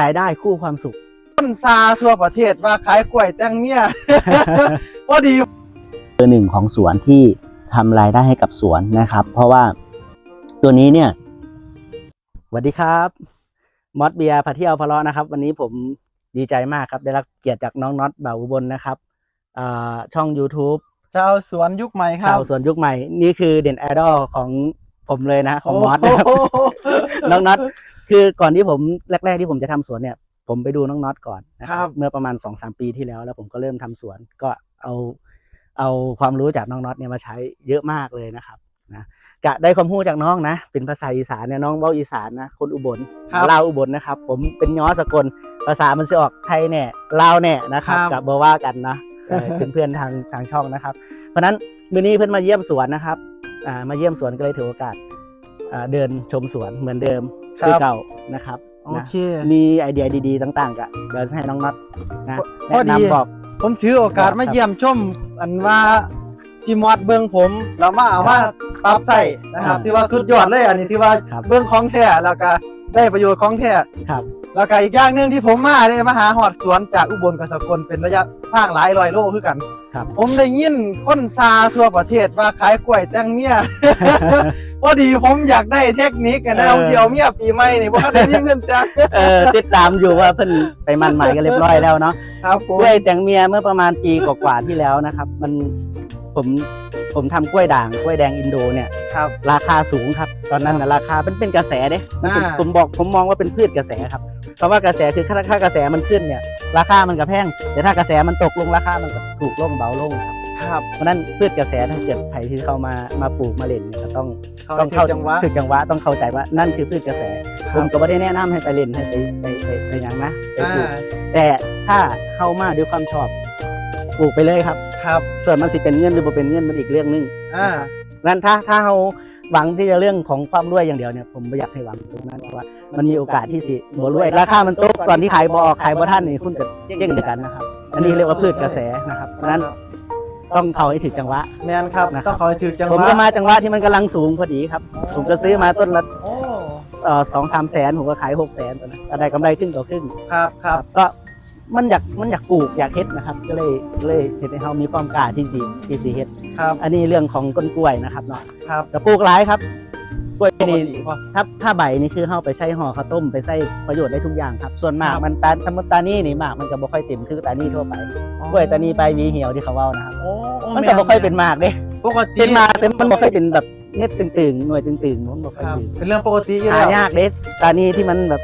รายได้คู่ความสุข คนซาทั่วประเทศว่าขายกล้วยแตงเนี่ยพอดีเบอร์หนึ่งของสวนที่ทำรายได้ให้กับสวนนะครับ เพราะว่าตัวนี้เนี่ยสวัสดีครับมอสเบียร์พาเที่ยวพะเลาะนะครับ วันนี้ผมดีใจมากครับ ได้รับเกียรติจากน้องน็อตบ่าวอุบลนะครับอ่าช่อง YouTube ชาวสวนยุคใหม่ครัชาบวสวนยุคใหม่ นี่คือเด่นไอดอลของ ผมเลยนะของมอสนะครับโอ้โหน้องน็อตคือก่อนที่ผมแรก ๆ ที่ผมจะทำสวนเนี่ย ผมไปดูน้องน็อตก่อนนะคครัรับ บเมื่อประมาณสองสามปีที่แล้ว แล้วผมก็เริ่มทำสวนก็เอาเอาความรู้จากน้องน็อตเนี่ยมาใช้เยอะมากเลยนะครับนะกะได้ความรู้จากน้องนะ เป็นภาษาอีสานเนี่ยน้องเว้าอีสานนะคนอุบลครับ ลาวอุบลนะครับ ผมเป็นย้อสกลภาษามันจะออกไทยแน่ลาวแน่นะครับครับ กับเบอว่ากันนะเออเป็นเพื่อนทางทางช่องนะครับ เพราะฉะนั้นมื้อนี้เพื่อนมาเยี่ยมสวนนะครับอ่า มาเยี่ยมสวนก็เลยถือโอกาสอ่าเดินชมสวนเหมือนเดิมครับคือเก่านะครับโอนะเคมีไอเดียดีๆต่างๆกะเดี๋ยวจะให้น้องน็อตนะพอแนะดีนำบอกผมถือโอกาสครับมาเยี่ยมชมอันว่าพี่มอดเบิ้งผมแล้วมาเอามาปรับใส่นะครับครับที่ว่าสุดยอดเลยอันนี้ที่ว่าครับเบิ้งของแท้แล้วก็ได้ประโยชน์ของแท้ครับแล้วก็อีกอย่างหนึ่งที่ผมมาเนี่ยมาหาหอดสวนจากอุบลกับสกลเป็นระยะทางหลายร้อยโลคือกัน ครับ ผมได้ยินคนซาทั่วประเทศว่าขายกล้วยแตงเนี่ยพอดีผมอยากได้เทคนิคกันนะเออเอาเสียวเมียปีใหม่นี่ว่าได้ยินเงินจังเออติดตามอยู่ว่าเพิ่นไปมันหมายกันเรียบร้อยแล้วเนาะครับผมกล้วยแตงเมียเมื่อประมาณปีกว่าๆที่แล้วนะครับ มันผมผมทำกล้วยด่างกล้วยแดงอินโดเนี่ยครับราคาสูงครับ ตอนนั้นนะราคาเป็นเป็นกระแสเด้มันเป็นอ่าผมบอกผมมองว่าเป็นพืชกระแสครับคำว่ากระแสคือถ้าถ้ากระแสมันขึ้นเนี่ย ราคามันก็แพงแต่ถ้ากระแสมันตกลงราคามันก็ถูกลงเบาลงครับครับเพราะฉะนั้นพืชกระแสถ้าเกิดใครที่เข้ามามาปลูกมาเล่นเนี่ยก็ต้องเขาต้องเข้าจังหวะถึงจังหวะต้องเข้าใจว่านั่นคือพืชกระแสครับผมก็ไม่ได้แนะนำให้ไปเล่นให้ไปไปไปไปอย่างนะไปอ่าปลูกแต่ถ้าเข้ามาด้วยความชอบปลูกไปเลยครับ ครับ ส่วนมันสิเป็นเงินหรือบ่เป็นเงินมันอีกเรื่องหนึงอ่างั้นถ้าถ้าเรา หวังที่จะเรื่องของความรวยอย่างเดียวเนี่ยผมไม่อยากให้หวังตรงนั้นเพราะว่ามันมีโอกาสที่สิบ่รวย ราคามันตกตอนที่ขายบ่ออกขายบ่ท่านนี่คุณจะเจ๊งเดียวกันนะครับ อันนี้เรียกว่าพืชกระแสนะครับเพราะฉะนั้นต้องเข้าให้ถึงจังหวะแมนครับนะครับต้องคอยถือจังหผมวะก็มาจังหวะที่มันกำลังสูงพอดีครับ ผมก็ซื้อมาต้นละโอ้เอ่อสองสามแสนผมก็ขายหกแสนตอนนั้นก็ได้กำไรครึ่งต่อครึ่ง ครับครับ ก็ มันอยากมันอยากปลูกอยากเฮ็ดนะครับ ก็เลยก็เลยเห็นให้เขามีความกล้าที่สิที่สิเฮ็ดครับ อันนี้เรื่องของต้นกล้วยนะครับเนาะครับแต่ปลูกหลายครับ กล้วยปกนี่ติป่ะ ถ้าถ้าใบนี่คือเข้าไปใช้ห่อข้าวต้มไปใช้ประโยชน์ได้ทุกอย่างครับ ส่วนหมากครับ มันตาสมมติตานี่นี่หมากมันก็บ่ค่อยเต็มคือตานี่ทั่วไปกล้วยตานี่ไปวีเหี่ยวที่เขาเว้านะครับโอ้โอ้มันก็บ่ค่อยเป็นหมากเด้ ปกติเป็นหมากแต่มันบ่ค่อยเป็นแบบเน็ตตึงๆหน่วยตึงๆมันบ่ค่อยครับเป็นเป็นเรื่องปกติอยู่หาแล้วยากเด้ตานี่ที่มันแบบ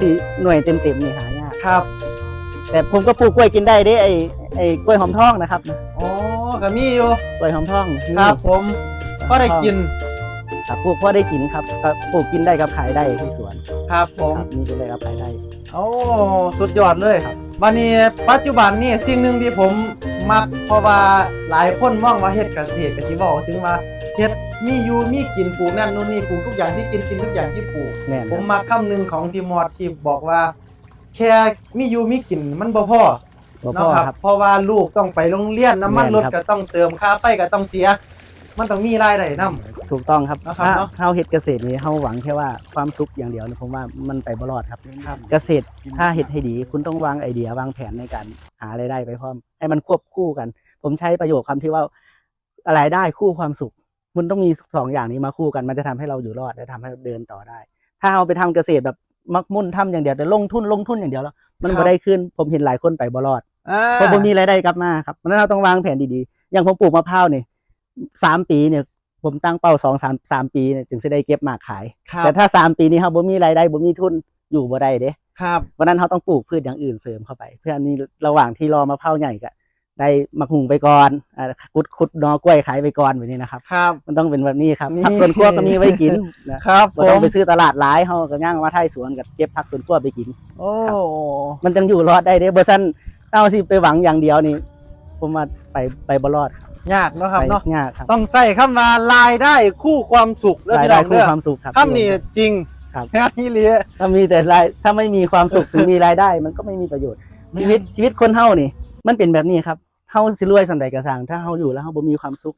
สี่หน่วยเต็มๆนี่หายากครับ แต่ผมก็ปลูกกล้วยกินได้เด้ไอ้ไอ้กล้วยหอมทองนะครับโอ้ก็มีอยู่กล้วยหอมทองครับผมก็ได้กินครับปลูกพอได้กินครับก็ปลูกกินได้กับขายได้ที่สวนครับผมครับนี่เป็นเลยครับขายได้ โอ้สุดยอดเลยครับวันนี้ปัจจุบันนี่สิ่งหนึ่งที่ผมมักเพราะว่าหลายคนมองว่าเฮ็ดเกษตรก็สิบอกถึงว่าเฮ็ดมีอยู่มีกินปลูกนั่นนู่นนี่ปลูกทุกอย่างที่กินกินทุกอย่างที่ปลูกแน่นผมครับมักคำหนึ่งของพี่มอดที่บอกว่า แค่มีอยู่มีกินมันบ่พอบ่พเนาะอครับครับเพราะว่าลูกต้องไปโรงเรียนน้ำมันแม่นรถครับ ก็ต้องเติมค่าไฟก็ต้องเสีย มันต้องมีรายได้นํถูกต้องครับนะครับถ้าเนาะเฮาเฮ็ดเกษตรนี่เฮาหวังแค่ว่าความสุขอย่างเดียวเนี่ยผมว่ามันไปบ่รอดครับครับ เกษตรถ้าเฮ็ดให้ดี คุณต้องวางไอเดียวางแผนในการหารายได้ไปพร้อม ให้มันควบคู่กัน ผมใช้ประโยคคำที่ว่ารายได้คู่ความสุข คุณต้องมีสองอย่างนี้มาคู่กันมันจะทำให้เราอยู่รอดและทำให้เราเดินต่อได้ ถ้าเอาไปทำเกษตรแบบ มักมุ่นทำอย่างเดียวแต่ลงทุนลงทุนอย่างเดียวแล้ว มันครับ่บ ได้ขึ้นผมเห็นหลายคนไปบ่รอดอ่าเพราะผมมีรายได้กลับมาครับเพราะฉะนั้นเราต้องวางแผนดีๆ อย่างผมปลูกมะพร้าวเนี่ยสามปีเนี่ยผมตั้งเป้าสองสามสามปีเนี่ยถึงจะได้เก็บหมากขาย ครับแต่ถ้าสามปีนี้ครับผมมีรายได้ผมมีทุนอยู่บ่ได้เด้ ครับ วันนั้นเขาต้องปลูกพืชอย่างอื่นเสริมเข้าไป เพื่ออันนี้ระหว่างที่รอมะพร้าวใหญ่ก็ ได้มะหุงไปก่อนอ่าคุดคุดหนอกล้วยขายไปก่อนแบบนี้นะครับ ครับ มันต้องเป็นแบบนี้ครับนี่ ผักสวนครัวก็มีไว้กินนะครับผบ่ต้องมไปซื้อตลาดหลายเขาก็ย่างมาไทยสวนกับเก็บผักสวนครัวไปกิน โอ้มันจังอยู่รอดได้เด้บ่ซั่นเอาสิไปหวังอย่างเดียวนี่ผมว่าไปไปบ่รอดครับยากเนาะครับไปเนาะยากครับต้องใส่คำว่ารายได้คู่ความสุขเด้อรายพี่ได้น้องคู่เด้อความสุขครับ คำนี้จริงครับ งานนี้เลียถ้ามีแต่รายถ้าไม่มีความสุขถึงมีรายได้ มันก็ไม่มีประโยชน์ชีวิตชีวิตคนเฮานี่ มันเป็นแบบนี้ครับ เฮาสิรวยสันใดก็สร้างถ้าเฮาอยู่แล้วเฮาบ่มีความสุข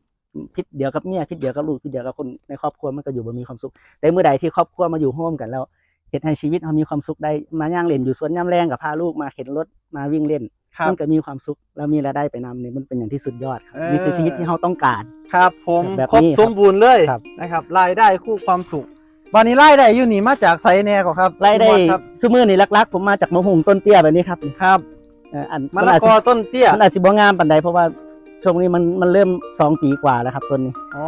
คิดเดียวกับเมียคิดเดียวกับลูกคิดเดียวกับคนในครอบครัวมันก็อยู่บ่มีความสุข แต่เมื่อใดที่ครอบครัวมาอยู่ร่วมกันแล้วเฮ็ดให้ชีวิตเรามีความสุขได้มาย่างเล่นอยู่สวนยามแรงกับพาลูกมาเข็นรถมาวิ่งเล่นครับมันก็มีความสุขแล้วมีรายได้ไปนำเนี่ยมันเป็นอย่างที่สุดยอดครับเออนี่คือชีวิตที่เราต้องการครับผมแบบครบนี้ครับสมบูรณ์เลยครับนะครับรายได้คู่ความสุขวันนี้รายได้อยู่นี่มาจากไซแน่ก็ครับรายได้คุณบอสครับชั่วมือนี่ลักๆ ผมมาจากมะฮุงต้นเตี้ยแบบนี้ครับครับเอ่ออันมะละกอต้นเตี้ยมันอาจสิบ่งามปานใดเพราะว่าช่วงนี้มันมันเริ่มสองปีกว่าแล้วครับต้นนี้อ๋อ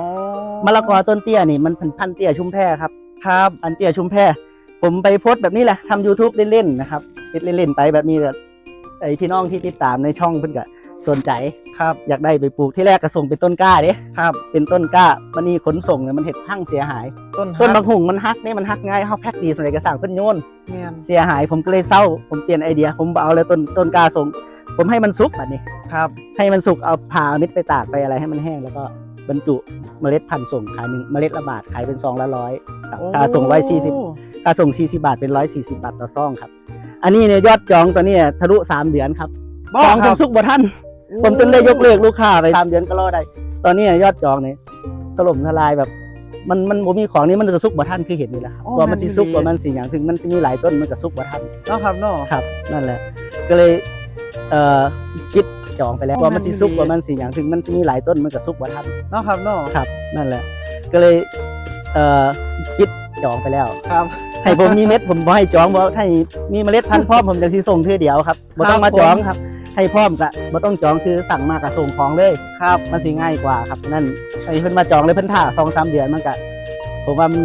มะละกอต้นเตี้ยนี่มันเป็นพันธุ์เตี้ยชุมแพครับครับพันธุ์เตี้ยชุมแพผมไปโพสต์แบบนี้แหละทำ YouTube เล่นๆนะครับเฮ็ดเล่นๆไปแบบนี้แหละไอพี่น้องที่ติดตามในช่องเพิ่นก็ สนใจครับอยากได้ไปปลูกที่แรกก็ส่งเป็นต้นกล้าเด้ครับเป็นต้นกล้ามันนี่ขนส่งเนี่ยมันเห็ดพังเสียหาย ต้นต้นฮับากงหุงมันฮักเนี่ยมันฮักง่ายเฮาแพ็คดีส่วนใหญ่ก็สั่งเพิ่นโยนเมียนเสียหายผมก็เลยเศร้า ผมเปลี่ยนไอเดีย ผมเอาเลยต้นต้นกล้าส่ง ผมให้มันสุกแบบนี้ครับ ให้มันสุกเอาผ่าเอาเม็ดไปตากไปอะไรให้มันแห้งแล้วก็บรรจุเมล็ดพันธุ์ส่งขายหนึ่งเมล็ดละบาทขายเป็นซองละร้อยครับโอ้ค่าส่งร้อยสี่สิบค่าส่งสี่สิบาทเป็นร้อยสี่สิบาทต่อซองครับ อันนี้เนี่ยยอดจองตอนนี้ทะลุสามเดือนครับบ่จองคจรันบสุกบ่ท่าน ผมจนได้ยกเลิกลูกค้าไปสามเดือนก็รอได้ ตอนนี้ยอดจองเนี่ยถล่มทลายแบบ มันมันบ่มีของนี้มันจะสุกบ่ท่านคือเห็นนี่แหละครับอ๋อกว่ามันสิสุกแม่นอีหลีกว่ามันสิอย่างถึงมันจะมีหลายต้นมันก็สุกบ่ท่านเนาะครับเนาะครับ นั่นแหละ ก็เลยเอ่อคิดจองไปแล้วอ๋อว่ามันสิสุกแม่นอีหลีกว่ามันสิอย่างถึงมันจะมีหลายต้นมันก็สุกบ่ท่านเนาะครับเนาะครับ นั่นแหละ ก็เลยเอ่อคิดจองไปแล้วครับให้ผมมีเม็ดผมบ่ให้จองบ่ให้มีเมล็ดพันธุ์พร้อมผมจะสิส่งเทื่อเดียวครับบ่ต้องมาจองครับ ให้พร้อมกะบ่ต้องจองคือสั่งมากะส่งของเลยครับ มันสิง่ายกว่าครับนั่นไอ้เพิ่นมาจองเลยเพิ่นถ่าสองสามเดือนมันก็ผมว่ามัน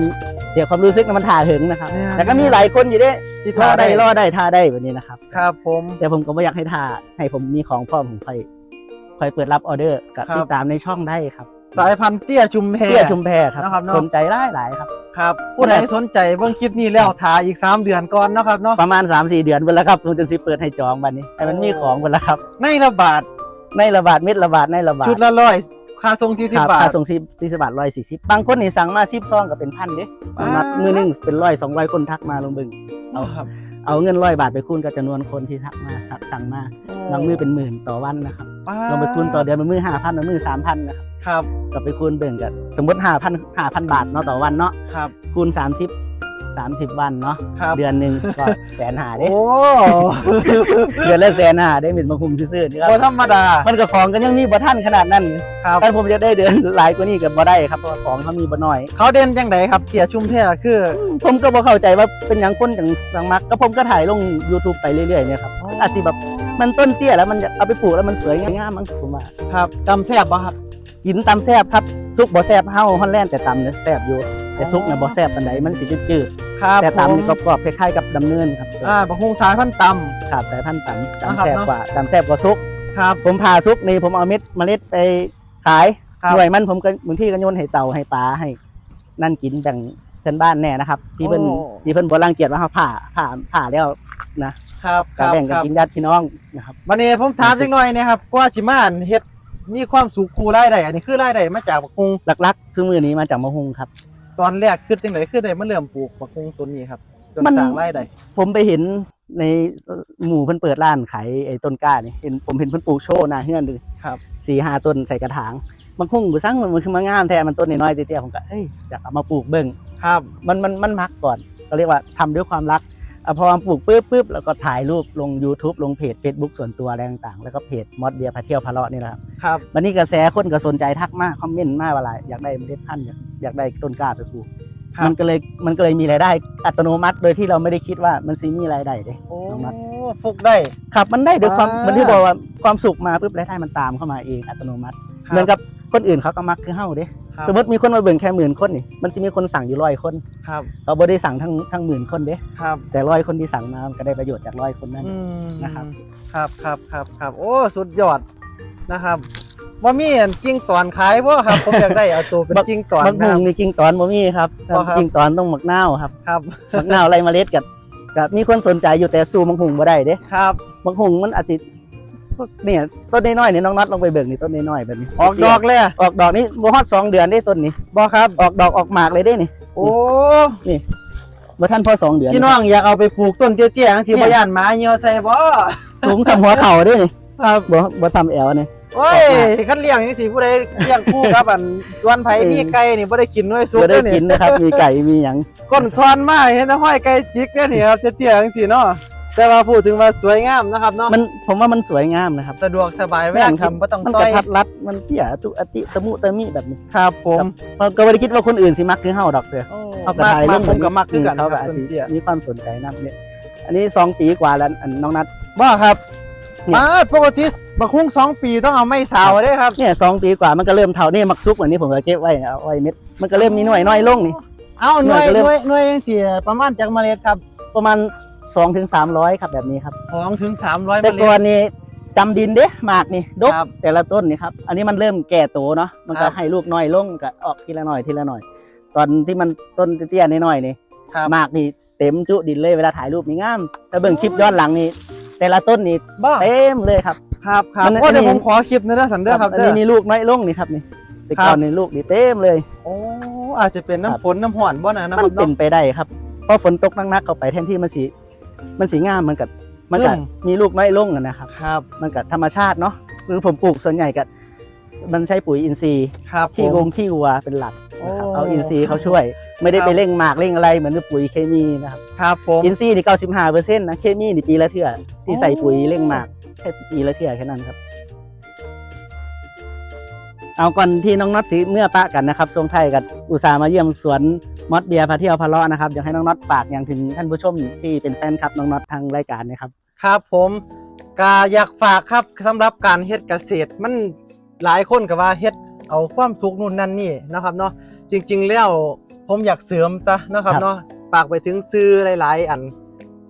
เสียความรู้สึกนะมันถ่าถึงนะครับเนี่ย แต่ก็มีหลายคนอยู่เด้ที่รท่าอได้ได้รอได้ท่าได้แบบนี้นะครับครับผม แต่ผมก็ไม่อยากให้ท่าให้ผมมีของพร้อมผมค่อยค่อยเปิดรับออเดอร์กับครับ ติดตามในช่องได้ครับ สายพันธุ์เตี้ยชุมแพ เพื่อชุมแพครับ นะครับเนาะสนใจหลายหลายๆครับ ครับผู้ใดสนใจเบิ่งคลิปนี้แล้วทาอีก 3 เดือนก่อนเนาะครับเนาะ ประมาณ 3-4 เดือนเวลาครับผมจะสิเปิดให้จองบัดนี้แต่มันมีของเวลาครับ ในระบาดในระบาดเม็ดระบาดในระบาดชุดละร้อยค่าทรง40ครับบาค่าทส่งสี่สิบบาทร้อยสี่สิบบางคนนี่สั่งมาสิบซองก็เป็นพันเด้อ่า มามือหนึงเป็นร้อยสองร้อยคนทักมาลงเบึง เอาครับ เอาเงินร้อยบาทไปคูณกับจำนวนคนที่ทักมาสั่งสั่งมาบางมือเป็นหมื่นต่อวันนะครับลองไปคูณต่อเดือนบางมือห้าพันบางมือสามพันนะครับครับก็ไปคูณเบิ่งกันสมมติห้าพันห้าพันบาทเนาะต่อวันเนาะครับคูณสามสิบ สามสิบวันเนาะครับ เดือนหนึ่งก็แสนหาเด้ โอ้ เดือนละแสนหาได้เป็นบางคุมซื่อๆนี่ครับ บ่ธรรมดา มันก็ของกันยังมีบ่ท่านขนาดนั้นครับ ถ้าผมจะได้เดือนหลายกว่านี้ก็บ่ได้ครับเพราะว่าของเขามีบ่น้อย เขาเด่นจังไดครับเตี้ยชุมแพคือผมก็บ่เข้าใจว่าเป็นหยังคนจังสังมักก็ผมก็ถ่ายลง YouTube ไปเรื่อยๆเนี่ยครับอ๋อออาจสิแบบมันต้นเตี้ยแล้วมันเอาไปปลูกแล้วมันสวยงามมั้งผมว่าครับจำแซ่บบ่ครับกินตำแซ่บครับซุปบ่แซ่บเฮาฮอลแลนด์แต่ตำเนี่ยแซ่บอยู่ แต่ซุปน่ะบ่แซ่บปานใดมันสิจืดครับๆแต่ผมตำนี่กรอบๆคล้ายๆกับดำเนินครับอ่าบักฮุงสายพันธุ์ตำขาดสายพันธุ์ตำนะตำครับแซ่บเนาะกว่าตำแซ่บกว่าซุปครับผมผ่าซุปนี่ผมเอาเม็ดเมล็ดไปขายครับหน่วยมันผมก็บางทีก็โยนให้เต่าให้ปลาให้ นั่นกินแบ่งเพื่อนบ้านแน่นะครับ ที่เพิ่นโอ้ที่เพิ่นบ่รังเกียจว่าเฮาผ่าผ่าผ่าแล้วนะครับคก็รับแบ่งคกันรับกินญาติพี่น้องนะครับวันนี้ผมถามจังหน่อยนะครับกว่าสิมาอันเฮ็ดมีความสุขคูรายได้อันนี้คือรายได้มาจากบักฮุงหลักๆซึ่งมือนี้มาจากมะฮุงครับ ตอนแรกคือจังไดคือได้มาเริ่มปลูกบักฮุงต้นนี้ครับจนมัน สร้างรายได้ผมไปเห็นในหมู่เพิ่นเปิดร้านขายไอ้ต้นกล้านี่เห็นผมเห็นเพิ่นปลูกโชว์หน้าเฮือนเลยครับ สี่ห้าต้นใส่กระถางบางฮุงบ่ซังมันคือมางามแท้มันต้นน้อยๆเตี้ยๆผมก็เฮ้ยอยากเอามาปลูกเบิ่งครับมันมันมันมักก่อนก็เรียกว่าทำด้วยความรักอะ พอมาปลูกปุ๊บปุ๊บแล้วก็ถ่ายรูปลง YouTube ลงเพจ Facebook ส่วนตัวอะไรต่างๆ แล้วก็เพจมอดเบียร์พาเที่ยวพาเลาะนี่แหละครับครับวันนี้กระแสคนก็สนใจทักมากคอมเมนต์มากว่าอะไรอยากได้เมล็ดพันธุ์อยากอยากได้ต้นกล้าไปปลูกครับ มันก็เลยมันก็เลยมีรายได้อัตโนมัติ โดยที่เราไม่ได้คิดว่ามันซีมีรายได้เด้ โอ้น้องนัท ฟุกได้ ครับมันได้ด้วยความอ่า เหมือนที่บอกว่าความสุขมาปุ๊บรายได้มันตามเข้ามาเองอัตโนมัติครับเหมือนกับ คนอื่นเขาก็มักคือเฮาเด้ครับสมมติมีคนมาเบิ่งแค่หมื่นคนนี่มันจะมีคนสั่งอยู่ร้อยคนครับเขาบ่ได้สั่งทั้งทั้งหมื่นคนเด้ครับแต่ร้อยคนที่สั่งมามันก็ได้ประโยชน์จากร้อยคนนั้น อืมนะครับ ครับครับครับครับโอ้สุดยอดนะครับว่ามีอันกิ้งตอนขายบ่ครับ ผมอยากได้เอาตัวเป็นกิ้งตอนมักนะมุครังบมีกิ่งตอนบ่มีครับบ่ครับ กิ่งตอนต้องหมักนาวครับ ครับหมักนาวไรเมล็ดกับกับมีคนสนใจอยู่แต่สู้มักหุงบ่ได้เด้ครับ มักหุงมันอาจสิพวก เนี่ยต้นน้อยๆนี่น้องนัดลองไปเบิ่งนี่ต้นน้อยๆแบบนี้ออกดอกเลยอะออกดอกนี่บ่ฮอดสองเดือนได้ต้นนี้บ่ครับออกดอกออกหมากเลยได้นี่ โอ้บ่ทันพอสองเดือนพี่น้องอยากเอาไปปลูกต้นเตี้ยๆจังซี่เนี่ยบ่ย่านหมาเหี่ยวใส่บ่สูงสำหัวเข่าเด้นี่ครับบ่บ่ซ้ำแอวนี่โอ้ยคันเลี้ยงจังซี่ผู้ใดเลี้ยงคู่กับอันสวนไผเออมีไก่นี่บ่ได้กินด้วยซุปจะได้เด้อกินี่นนะครับมีไก่มีหยังก้นซ้อนมาเห็นแต่ห้อยไก่จิกเด้อนี่ครับเตี้ยๆจังซี่เนาะ แต่ว่าพูดถึงว่าสวยงามนะครับเนาะมันผมว่ามันสวยงามนะครับ สะดวกสบายเวแม่ลานครักินบ่ต้องมันต้กอระยทัดรัดมันเตี้ยตุอติตะมุตะมิแบบนี้ครับผมเราก็ไม่ได้คิดว่าคนอื่นสิมักคือเฮาดอกเสือเขาก็มากถ่ายมารูกปผมก็มักคือกันเขาก็คอารัจบสิเตี้ยมีความสนใจนะเนี่ยอันนี้สองปีกว่าแล้วอันน้องนัดบ่ครับเนี่ยมาปกติบักคุ้งสองปีต้องเอาไม่สาวเด้อครับเนี่ยสองปีกว่ามันก็เริ่มเท่านี่มักซุกเหมือนนี้ผมก็เก็บไว้เอาไว้เม็ดมันก็เริ่มมีหน่วยน้อยลงนี่เอาหน่วยหหน่น่ววยยก็เริ่มหน่วยจังซี่ประมาณจากเมล็ดครับ ประมาณ สองถึงสามร้อยครับแบบนี้ครับ2ถึง300เมแต่ล็ก่อดนนี่จำดินเด้หมากนี่ดกครับแต่ละต้นนี่ครับ อันนี้มันเริ่มแก่โตเนาะมันครัก็บ ให้ลูกน้อยลงก็ออกทีละหน่อยทีละหน่อย ตอนที่มันต้นเตี้ยๆน้อยๆนี่ครับหมากนี่เต็มจุดินเลยเวลาถ่ายรูปนี่งามถ้าเบิ่งคลิปย้อนหลังนี่แต่ละต้นนี่บ้าเต็มเลยครับ ครับครับมันโอ้เดี๋ยวอัผนนี้มขอคลิปหนะเด้อสันเด้อครับอันเด้อ นี้มีลูกน้อยลงนี่ครับนี่แต่ครับก่อนนี่ลูกนี่เต็มเลย โอ้อาจจะเป็นน้ำฝนน้ำห่อนบ่นะนะคมัรันบเป็นเนาะไปได้ครับเพราะฝนตกนักๆเข้าไปแทนที่มันสี มันสีงามมันกับมันกับอืม มีลูกน้อยลงอะนะครับ ครับมันกับธรรมชาติเนาะคือผมปลูกส่วนใหญ่กับมันใช้ปุ๋ยอินทรีย์ครับขี้ผมงงขี้วัวเป็นหลักนะครับโอ้เอาอินทรีย์เขาช่วย ไม่ได้ครับ ไปเร่งหมากเร่งอะไรเหมือนกับปุ๋ยเคมีนะครับครับผม อินทรีย์นี่เก้าสิบห้าเปอร์เซ็นต์นะเคมีนี่ปีละเทื่อที่ใส่ปุ๋ยเร่งหมากแค่ปีละเทื่อแค่นั้นครับ เอาก่อนที่น้องน็อตสีเมื่อปะกันนะครับทรงไทายกับอุตสาห์มาเยี่ยมสวน มอดเบียร์พาเที่ยวพาเลาะนะครับอยากให้น้องน็อตฝากอย่างถึงท่านผู้ชมที่เป็นแฟนคลับน้องน็อตทางรายการนะครับ ครับผมกาอยากฝากครับสำหรับการเฮ็ดเกษตรมันหลายคนก็ว่าเฮ็ดเอาความสุขนู่นนั่นนี่นะครับเนาะจริง ๆ แล้วผมอยากเสริมซะนะครับครับ เนาะฝากไปถึงซื้อหลาย ๆ อัน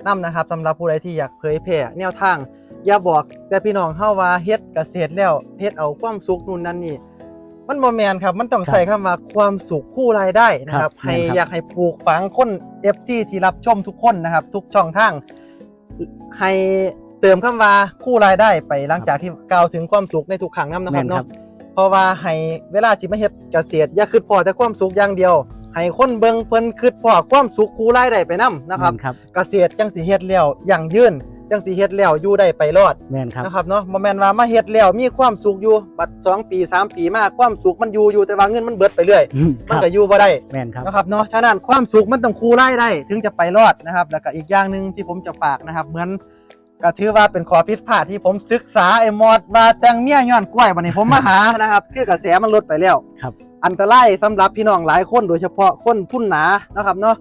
นํนะครับสำหรับผู้ใดที่อยากเผยแพร่แนวทาง อย่าบอกแต่พี่น้องเฮาว่าเฮ็ดเกษตรแล้วเฮ็ดเอาความสุขนู่นนั่นนี่ มันบ่แม่นครับ มันต้องครับใส่คำว่าความสุขคู่รายได้นะคครัรับบให้แม่นครับอยากให้ปลูกฝังคน FC ที่รับชมทุกคนนะครับ ทุกช่องทางให้เติมคำว่าคู่รายได้ไปหลังจากที่กล่าวถึงความสุขในทุกครั้งนํนะคแม่รับนครัเนาะบเพราะว่าให้เวลาสิมาเฮ็ดเกษตรอย่าคิดพอแต่ความสุขอย่างเดียวให้คนเบิ่งเพิ่นคิดพอความสุขคู่รายได้ไปนํนะครับแม่นครับ เกษตรจังสิเฮ็ดแล้วยั่งยืน จังสิเฮ็ดแล้วอยู่ได้ไปรอดแม่นครับ นะครับเนาะบ่แม่นว่ามาเฮ็ดแล้วมีความสุขอยู่บัด2ปี3ปีมาความสุขมันอยู่อยู่แต่ว่าเงินมันเบิดไปเรื่อย อืมคมันรับก็อยู่บ่ได้ แม่นครับ นะครับเนาะฉะนั้นความสุขมันต้องคู่รายได้ถึงจะไปรอดนะครับ แล้วก็อีกอย่างหนึ่งที่ผมจะฝากนะครับ เหมือนก็ถือว่าเป็นข้อผิดพลาดที่ผมศึกษาไอ้มอดว่าแต่งเมียย้อนกล้วยบัดนี้ผมมาหานะครับ คือกระแสมันลดไปแล้วครับ อันตรายสำหรับพี่น้องหลายคนโดยเฉพาะคนทุนหนานะครับเนาะ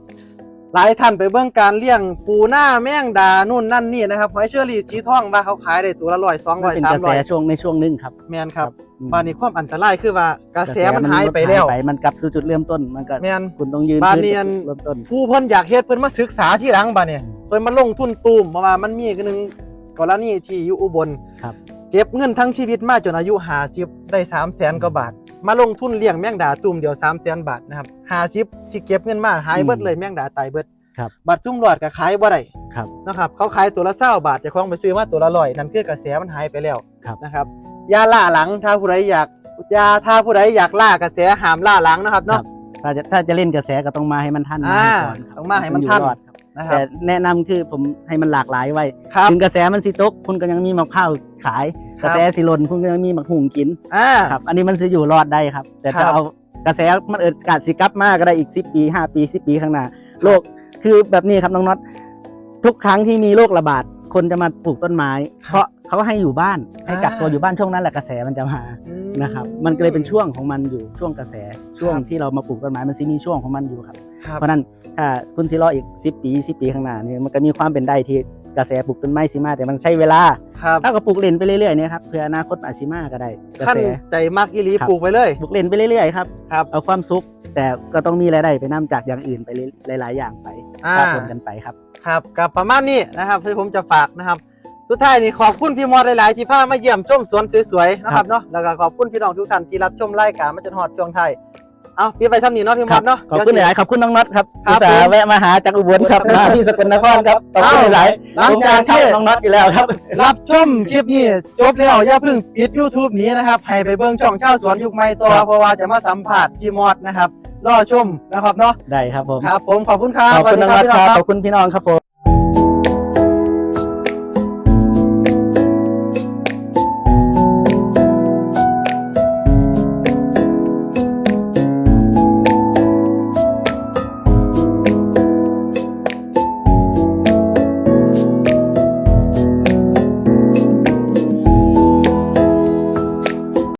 หลายท่านไปเบิ่งการเลี้ยงปูหน้าแมงดานู่นนั่นนี่นะครับหอยเชอรี่สีทองว่าเขาขายได้ตัวละร้อยสองมัร้นอยเป็นสากมระแสร้อยช่วงในช่วงหนึงครับ แมนครับอืมบ้านนี้ความอันตรายคือว่ากระแสมันหายไปแล้ว หายไปมันกลับสู่จุดเริ่มต้นมันก็แมน คุณต้องยืนบ้านขึ้เนียนเริ่มต้น ผู้เพิ่นอยากเฮ็ดเพิ่นมาศึกษาที่หลังบัดเนี่ยเพิ่นมาลงทุนตูมเพราะว่ามันมีอีกหนึงกรณีที่อยู่อุบลครับเก็บเงินทั้งชีวิตมาจนอายุ50ได้3 0 0แสนกว่าบาท มาลงทุนเลี้ยงแมงดาตุ่มเดียว3 0 0แสนบาทนะครับ50ที่เก็บเงินมาหายเบิดเลยแมงดาตายเบิดครับบัตรซุ่มหลอดก็ขายบ่ได้ครับนะครับเขาขายตัวละ20บาทเจ้าของไปซื้อมาตัวละ100นั่นคือกระแสมันหายไปแล้วครับนะครับอย่าล่าหลังถ้าผู้ใดอยากอย่าถ้าผู้ใดอยากล่ากระแสห้ามล่าหลังนะครับครัเนาะบถ้าจะถ้าจะเล่นกระแสก็ต้องมาให้มันทันอ่าก่อนครับต้องมาให้มันทัน อยู่รอดครับนะครัแต่บแนะนำคือผมให้มันหลากหลายไว้ครับ ถึงกระแสมันสิตก คุณก็ยังมีมะพร้าวขายคกรับระแสสิหลนคุณก็ยังมีมะหุงกินอ่า ครับ อันนี้มันสิอยู่รอดได้ครับ แต่ครัจะบเอากระแสมันเอิดกาดสิกลับมาก็ได้อีก 10 ปี 5 ปี 10 ปีข้างหน้าโลกคือแบบนี้ครับน้องน็อตทุกครั้งที่มีโรคระบาดคนจะมาปลูกต้นไม้ เพราะเขาให้อยู่บ้านให้กักตัวอยู่บ้านช่วงนั้นแหละกระแสมันจะมา อื นะครับมันก็เลยเป็นช่วงของมันอยู่ช่วงกระแสช่วงครับ ที่เรามาปลูกต้นไม้มันสิมีช่วงของมันอยู่ครับ ครับ เพราะฉะนั้น ถ้าคุณสิรออีก 10 ปี 10 ปีข้างหน้าเนี่ยมันก็มีความเป็นได้ที่กระแสปลูกต้นไม้สิมา แต่มันใช้เวลา ครับถ้าก็ปลูกเล่นไปเรื่อยๆเนี่ยครับเพื่ออนาคตอาจสิมาก็ได้กระขั้นแส ใจมากอีหลีครับ ปลูกไปเลย ปลูกเล่นไปเรื่อยๆครับครับ เอาความสุขแต่ก็ต้องมีรายได้ไปนํจากอย่างอื่นไปหลาย ๆ อย่างไปอ่า ปะปนกันไปครับ ครับกับประมาณนี้นะครับที่ผมจะฝากนะครับ สุดท้ายนี่ขอบคุณพี่มอดหลาย ๆ ที่พามาเยี่ยมชมสวนสวย ๆ นะครับเนาะแล้วก็ขอบคุณพี่น้องทุกท่านที่รับชมรายการมาจนฮอดช่วงไทาย เอาพี่ไปทำนี่เนาะพี่มอดเนาะขอบคุณหเดี๋ยวลายๆขอบคุณน้องน็อตครับครับอุตส่าผมห์แวะมาหาจากอุบลครับมาที่สกลนครครับขอบคุณหลายหลัๆงผมจากการที่เข้าน้องน็อตอยู่แล้วครับ รับชมคลิปนี้จบแล้วอย่าเพิ่งปิด YouTube นี้นะครับให้ไปเบิ่งช่องเช่าวสวนยุคใหม่ตัวครับเพราะว่าจะมาสัมผัสพี่มอดนะครับรอชมนะครับเนาะได้ครับผมครับผมขอบคุณครับขอบคุณน้องน็อตสวัสดีครับพี่ขอบคุณพี่น้องครับผม